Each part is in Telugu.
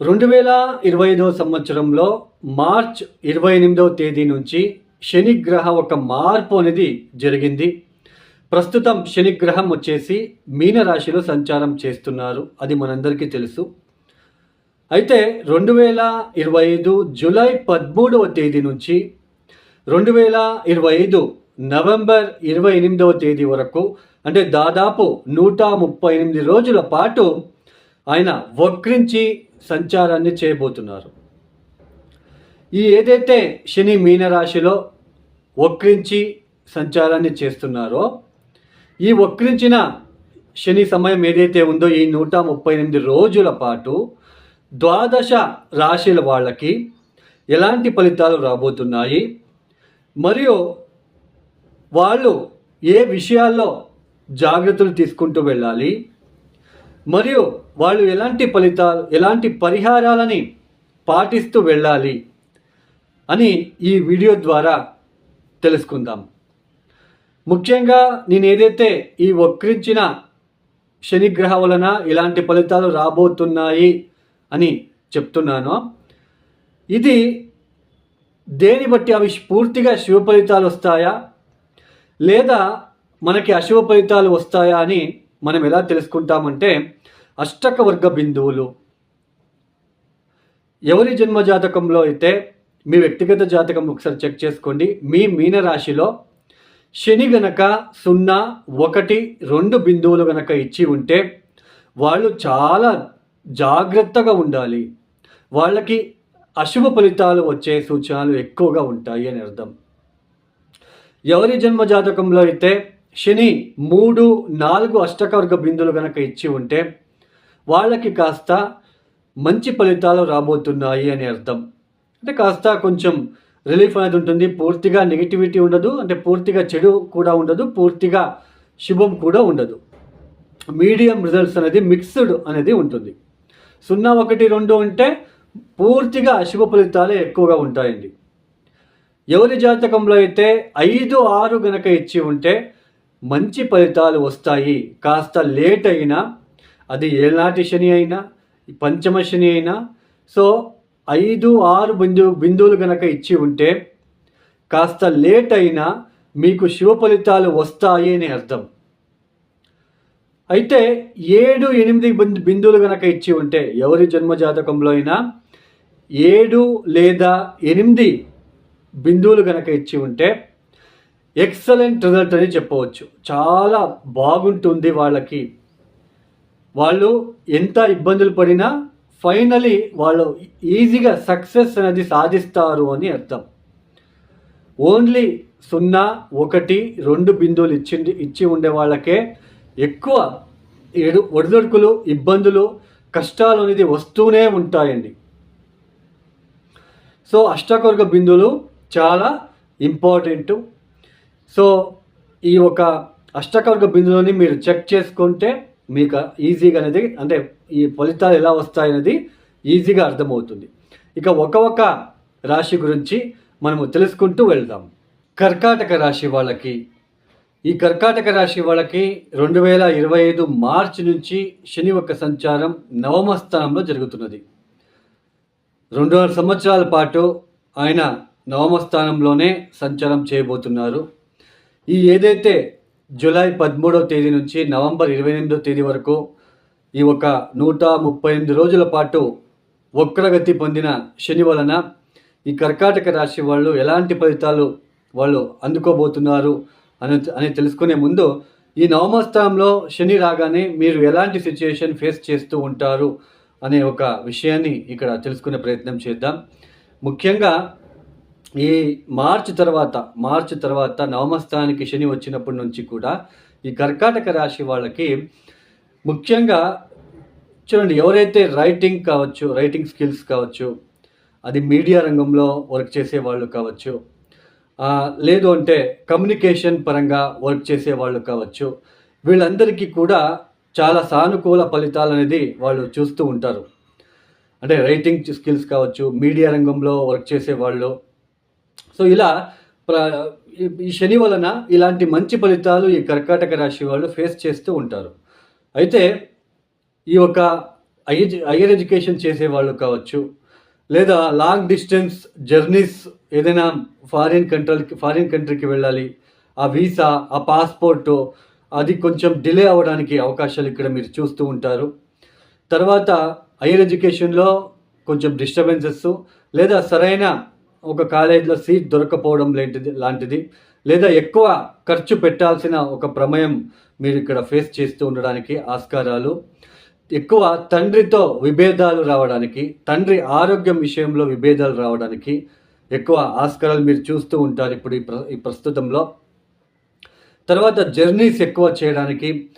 రెండు వేల ఇరవై ఐదవ సంవత్సరంలో మార్చ్ ఇరవై ఎనిమిదవ తేదీ నుంచి శనిగ్రహ ఒక మార్పు అనేది జరిగింది. ప్రస్తుతం శనిగ్రహం వచ్చేసి మీనరాశిలో సంచారం చేస్తున్నారు. అది మనందరికీ తెలుసు. అయితే రెండు వేల ఇరవై ఐదు జూలై పదమూడవ తేదీ నుంచి రెండు వేల ఇరవై ఐదు నవంబర్ ఇరవై ఎనిమిదవ తేదీ వరకు అంటే దాదాపు నూట ముప్పై ఎనిమిది రోజుల పాటు ఆయన వక్రించి సంచారాన్ని చేయబోతున్నారు. ఈ ఏదైతే శని మీనరాశిలో వక్రించి సంచారాన్ని చేస్తున్నారో ఈ వక్రించిన శని సమయం ఏదైతే ఉందో ఈ నూట ముప్పై ఎనిమిది రోజుల పాటు ద్వాదశ రాశుల వాళ్ళకి ఎలాంటి ఫలితాలు రాబోతున్నాయి? మరియు వాళ్ళు ఏ విషయాల్లో జాగ్రత్తలు తీసుకుంటూ వెళ్ళాలి? మరియు వాళ్ళు ఎలాంటి ఫలితాలు ఎలాంటి పరిహారాలని పాటిస్తూ వెళ్ళాలి అని ఈ వీడియో ద్వారా తెలుసుకుందాం. ముఖ్యంగా నేను ఏదైతే ఈ వక్రించిన శనిగ్రహ వలన ఇలాంటి ఫలితాలు రాబోతున్నాయి అని చెప్తున్నానో ఇది దేని బట్టి అవి పూర్తిగా శివ ఫలితాలు వస్తాయా లేదా మనకి అశుభ ఫలితాలు వస్తాయా అని మనం ఎలా తెలుసుకుంటామంటే అష్టకవర్గ బిందువులు. ఎవరి జన్మ జాతకంలో అయితే మీ వ్యక్తిగత జాతకం ఒకసారి చెక్ చేసుకోండి. మీ మీనరాశిలో శని గనక సున్నా ఒకటి రెండు బిందువులు గనక ఇచ్చి ఉంటే వాళ్ళు చాలా జాగ్రత్తగా ఉండాలి. వాళ్ళకి అశుభ ఫలితాలు వచ్చే సూచనలు ఎక్కువగా ఉంటాయి అని అర్థం. ఎవరి జన్మ జాతకంలో అయితే శని మూడు నాలుగు అష్టకవర్గ బిందులు గనక ఇచ్చి ఉంటే వాళ్ళకి కాస్త మంచి ఫలితాలు రాబోతున్నాయి అని అర్థం. అంటే కాస్త కొంచెం రిలీఫ్ అనేది ఉంటుంది. పూర్తిగా నెగిటివిటీ ఉండదు. అంటే పూర్తిగా చెడు కూడా ఉండదు. పూర్తిగా శుభం కూడా ఉండదు. మీడియం రిజల్ట్స్ అనేది మిక్స్డ్ అనేది ఉంటుంది. సున్నా ఒకటి రెండు ఉంటే పూర్తిగా అశుభ ఫలితాలే ఎక్కువగా ఉంటాయండి. ఎవరి జాతకంలో అయితే ఐదు ఆరు గనక ఇచ్చి ఉంటే మంచి ఫలితాలు వస్తాయి. కాస్త లేట్ అయినా అది ఏనాటి శని అయినా పంచమ శని అయినా. సో ఐదు ఆరు బిందు బిందువులు కనుక ఇచ్చి ఉంటే కాస్త లేట్ అయినా మీకు శివ ఫలితాలు వస్తాయి అని అర్థం. అయితే ఏడు ఎనిమిది బిందు బిందువులు కనుక ఇచ్చి ఉంటే ఎవరి జన్మ జాతకంలో అయినా ఏడు లేదా ఎనిమిది బిందువులు కనుక ఇచ్చి ఉంటే ఎక్సలెంట్ రిజల్ట్ అని చెప్పవచ్చు. చాలా బాగుంటుంది వాళ్ళకి. వాళ్ళు ఎంత ఇబ్బందులు పడినా ఫైనలీ వాళ్ళు ఈజీగా సక్సెస్ అనేది సాధిస్తారు అని అర్థం. ఓన్లీ సున్నా ఒకటి రెండు బిందువులు ఇచ్చి ఇచ్చి ఉండే వాళ్ళకే ఎక్కువ ఎడు ఒడిదొడుకులు ఇబ్బందులు కష్టాలు అనేది వస్తూనే ఉంటాయండి. సో అష్టకవర్గ బిందువులు చాలా ఇంపార్టెంట్. సో ఈ ఒక అష్టకవర్గ బిందువుని మీరు చెక్ చేసుకుంటే మీకు ఈజీగా అనేది అంటే ఈ ఫలితాలు ఎలా వస్తాయనేది ఈజీగా అర్థమవుతుంది. ఇక ఒక ఒక రాశి గురించి మనము తెలుసుకుంటూ వెళ్దాం. కర్కాటక రాశి వాళ్ళకి. ఈ కర్కాటక రాశి వాళ్ళకి రెండు వేల ఇరవై ఐదు మార్చి నుంచి శని యొక్క సంచారం నవమ స్థానంలో జరుగుతున్నది. రెండున్నర సంవత్సరాల పాటు ఆయన నవమ స్థానంలోనే సంచారం చేయబోతున్నారు. ఈ ఏదైతే జూలై పదమూడవ తేదీ నుంచి నవంబర్ ఇరవై ఎనిమిదవ తేదీ వరకు ఈ ఒక నూట ముప్పై ఎనిమిది రోజుల పాటు వక్రగతి పొందిన శని వలన ఈ కర్కాటక రాశి వాళ్ళు ఎలాంటి ఫలితాలు వాళ్ళు అందుకోబోతున్నారు అని అని తెలుసుకునే ముందు ఈ నవమస్థానంలో శని రాగానే మీరు ఎలాంటి సిచ్యుయేషన్ ఫేస్ చేస్తూ ఉంటారు అనే ఒక విషయాన్ని ఇక్కడ తెలుసుకునే ప్రయత్నం చేద్దాం. ముఖ్యంగా ఈ మార్చి తర్వాత మార్చి తర్వాత నవమస్థానానికి శని వచ్చినప్పటి నుంచి కూడా ఈ కర్కాటక రాశి వాళ్ళకి ముఖ్యంగా చూడండి ఎవరైతే రైటింగ్ కావచ్చు రైటింగ్ స్కిల్స్ కావచ్చు అది మీడియా రంగంలో వర్క్ చేసే వాళ్ళు కావచ్చు లేదు అంటే కమ్యూనికేషన్ పరంగా వర్క్ చేసే వాళ్ళు కావచ్చు వీళ్ళందరికీ కూడా చాలా సానుకూల ఫలితాలు అనేది వాళ్ళు చూస్తూ ఉంటారు. అంటే రైటింగ్ స్కిల్స్ కావచ్చు మీడియా రంగంలో వర్క్ చేసే వాళ్ళు సో ఇలా ప్ర- ఈ- శని వలన ఇలాంటి మంచి ఫలితాలు ఈ కర్కాటక రాశి వాళ్ళు ఫేస్ చేస్తూ ఉంటారు. అయితే ఈ ఒక హైయర్ హైయర్ ఎడ్యుకేషన్ చేసే వాళ్ళు కావచ్చు లేదా లాంగ్ డిస్టెన్స్ జర్నీస్ ఏదైనా ఫారిన్ కంట్రీకి ఫారిన్ కంట్రీకి వెళ్ళాలి ఆ వీసా ఆ పాస్పోర్టు అది కొంచెం డిలే అవ్వడానికి అవకాశాలు ఇక్కడ మీరు చూస్తూ ఉంటారు. తర్వాత హైయర్ ఎడ్యుకేషన్లో కొంచెం డిస్టర్బెన్సెస్ లేదా సరైన ఒక కాలేజీలో సీట్ దొరకపోవడం లేంటిది లాంటిది. లేదా ఎక్కువ ఖర్చు పెట్టాల్సిన ఒక ప్రమేయం మీరు ఇక్కడ ఫేస్ చేస్తూ ఉండడానికి ఆస్కారాలు. ఎక్కువ తండ్రితో విభేదాలు రావడానికి తండ్రి ఆరోగ్యం విషయంలో విభేదాలు రావడానికి ఎక్కువ ఆస్కారాలు మీరు చూస్తూ ఉంటారు ఇప్పుడు ఈ ప్ర ఈ ప్రస్తుతంలో. తర్వాత జర్నీస్ ఎక్కువ చేయడానికి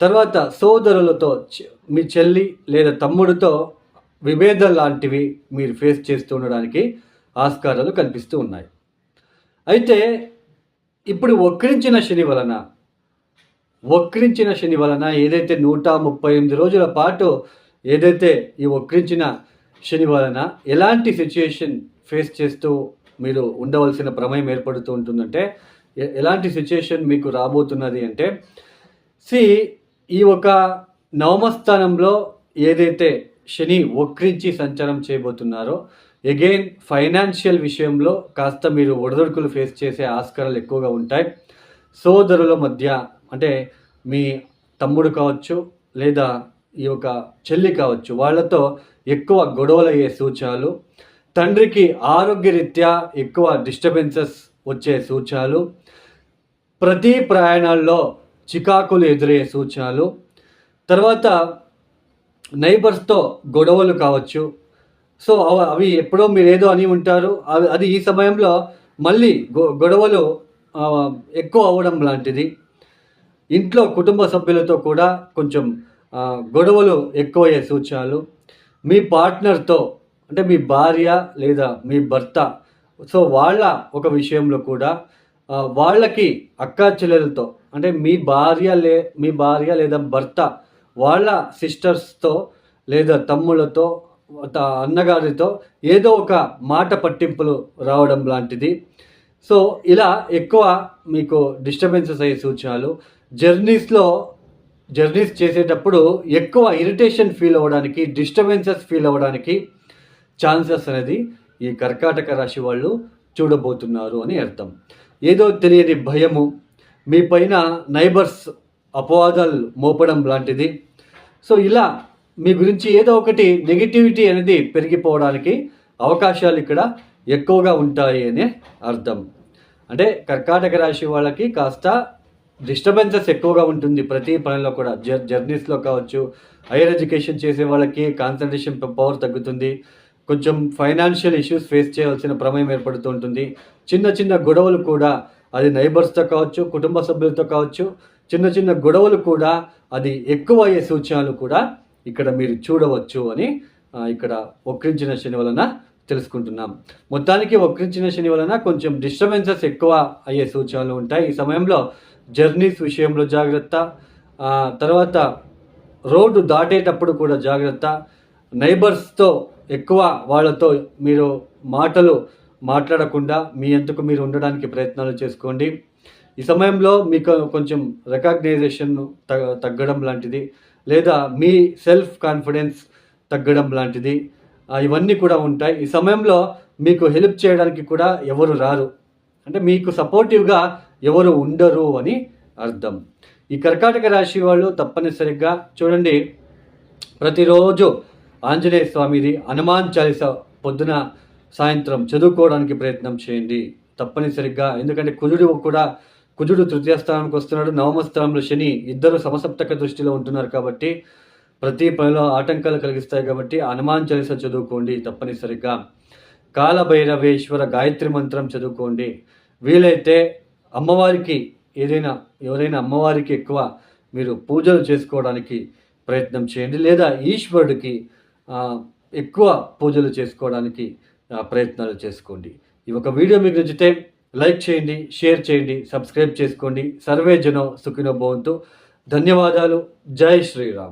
తర్వాత సోదరులతో చె- మీ చెల్లి లేదా తమ్ముడితో విభేదాలు లాంటివి మీరు ఫేస్ చేస్తూ ఉండడానికి ఆస్కారాలు కనిపిస్తూ ఉన్నాయి. అయితే ఇప్పుడు వక్రించిన శని వలన వక్రించిన శని వలన ఏదైతే నూట ముప్పై ఎనిమిది రోజుల పాటు ఏదైతే ఈ వక్రించిన శని వలన ఎలాంటి సిచ్యుయేషన్ ఫేస్ చేస్తూ మీరు ఉండవలసిన ప్రమేయం ఏర్పడుతూ ఉంటుందంటే ఎలాంటి సిచ్యుయేషన్ మీకు రాబోతున్నది అంటే సి ఈ ఒక నవమస్థానంలో ఏదైతే శని వక్రించి సంచారం చేయబోతున్నారో ఎగైన్ ఫైనాన్షియల్ విషయంలో కాస్త మీరు ఒడదొడుకులు ఫేస్ చేసే ఆస్కారాలు ఎక్కువగా ఉంటాయి. సోదరుల మధ్య అంటే మీ తమ్ముడు కావచ్చు లేదా ఈ యొక్క చెల్లి కావచ్చు వాళ్ళతో ఎక్కువ గొడవలు అయ్యే సూచనలు తండ్రికి ఆరోగ్యరీత్యా ఎక్కువ డిస్టర్బెన్సెస్ వచ్చే సూచనలు ప్రతి ప్రయాణాల్లో చికాకులు ఎదురయ్యే సూచనలు తర్వాత నైబర్స్తో గొడవలు కావచ్చు సో అవ- అవి ఎప్పుడో మీరు ఏదో అని ఉంటారు. అవి అది ఈ సమయంలో మళ్ళీ గొ- గొడవలు ఎక్కువ అవ్వడం లాంటిది. ఇంట్లో కుటుంబ సభ్యులతో కూడా కొంచెం గొడవలు ఎక్కువయ్యే సూచనలు. మీ పార్ట్నర్తో అంటే మీ భార్య లేదా మీ భర్త సో వాళ్ళ ఒక విషయంలో కూడా వాళ్ళకి అక్కా చెల్లెలతో అంటే మీ భార్య లే మీ భార్య లేదా భర్త వాళ్ళ సిస్టర్స్తో లేదా తమ్ముళ్ళతో అన్నగారితో ఏదో ఒక మాట పట్టింపులు రావడం లాంటిది. సో ఇలా ఎక్కువ మీకు డిస్టర్బెన్సెస్ అయ్యే సూచనలు. జర్నీస్లో జర్నీస్ చేసేటప్పుడు ఎక్కువ ఇరిటేషన్ ఫీల్ అవ్వడానికి డిస్టర్బెన్సెస్ ఫీల్ అవ్వడానికి ఛాన్సెస్ అనేది ఈ కర్కాటక రాశి వాళ్ళు చూడబోతున్నారు అని అర్థం. ఏదో తెలియని భయము మీ పైన నైబర్స్ అపవాదాలు మోపడం లాంటిది. సో ఇలా మీ గురించి ఏదో ఒకటి నెగిటివిటీ అనేది పెరిగిపోవడానికి అవకాశాలు ఇక్కడ ఎక్కువగా ఉంటాయి అనే అర్థం. అంటే కర్కాటక రాశి వాళ్ళకి కాస్త డిస్టర్బెన్సెస్ ఎక్కువగా ఉంటుంది. ప్రతి పనిలో కూడా జర్ జర్నీస్లో కావచ్చు హైయర్ ఎడ్యుకేషన్ చేసే వాళ్ళకి కాన్సన్ట్రేషన్ పవర్ తగ్గుతుంది. కొంచెం ఫైనాన్షియల్ ఇష్యూస్ ఫేస్ చేయాల్సిన ప్రమేయం ఏర్పడుతూ ఉంటుంది. చిన్న చిన్న గొడవలు కూడా అది నైబర్స్తో కావచ్చు కుటుంబ సభ్యులతో కావచ్చు చిన్న చిన్న గొడవలు కూడా అది ఎక్కువ అయ్యే సూచనలు కూడా ఇక్కడ మీరు చూడవచ్చు అని ఇక్కడ వక్రించిన శని వలన తెలుసుకుంటున్నాం. మొత్తానికి వక్రించిన శని వలన కొంచెం డిస్టర్బెన్సెస్ ఎక్కువ అయ్యే సూచనలు ఉంటాయి. ఈ సమయంలో జర్నీస్ విషయంలో జాగ్రత్త తర్వాత రోడ్డు దాటేటప్పుడు కూడా జాగ్రత్త. నైబర్స్తో ఎక్కువ వాళ్ళతో మీరు మాటలు మాట్లాడకుండా మీ అంతకు మీరు ఉండడానికి ప్రయత్నాలు చేసుకోండి. ఈ సమయంలో మీకు కొంచెం రికగ్నైజేషన్ తగ్గడం లాంటిది. లేదా మీ సెల్ఫ్ కాన్ఫిడెన్స్ తగ్గడం లాంటిది. ఇవన్నీ కూడా ఉంటాయి. ఈ సమయంలో మీకు హెల్ప్ చేయడానికి కూడా ఎవరు రారు. అంటే మీకు సపోర్టివ్గా ఎవరు ఉండరు అని అర్థం. ఈ కర్కాటక రాశి వాళ్ళు తప్పనిసరిగా చూడండి. ప్రతిరోజు ఆంజనేయ స్వామిది హనుమాన్ చాలీస పొద్దున సాయంత్రం చదువుకోవడానికి ప్రయత్నం చేయండి. తప్పనిసరిగా. ఎందుకంటే కుజుడు కూడా కుజుడు తృతీయ స్థానానికి వస్తున్నాడు. నవమ స్థానంలో శని ఇద్దరు సమసప్తక దృష్టిలో ఉంటున్నారు కాబట్టి ప్రతి పనిలో ఆటంకాలు కలిగిస్తాయి కాబట్టి హనుమాన్ చాలీస చదువుకోండి తప్పనిసరిగా. కాలభైరవేశ్వర గాయత్రి మంత్రం చదువుకోండి. వీలైతే అమ్మవారికి ఏదైనా ఎవరైనా అమ్మవారికి ఎక్కువ మీరు పూజలు చేసుకోవడానికి ప్రయత్నం చేయండి. లేదా ఈశ్వరుడికి ఎక్కువ పూజలు చేసుకోవడానికి ప్రయత్నాలు చేసుకోండి. ఈ ఒక వీడియో మీకు నచ్చితే లైక్ చేయండి షేర్ చేయండి సబ్స్క్రైబ్ చేసుకోండి. సర్వే జనం సుఖినో భవంతు. ధన్యవాదాలు. జై శ్రీరామ్.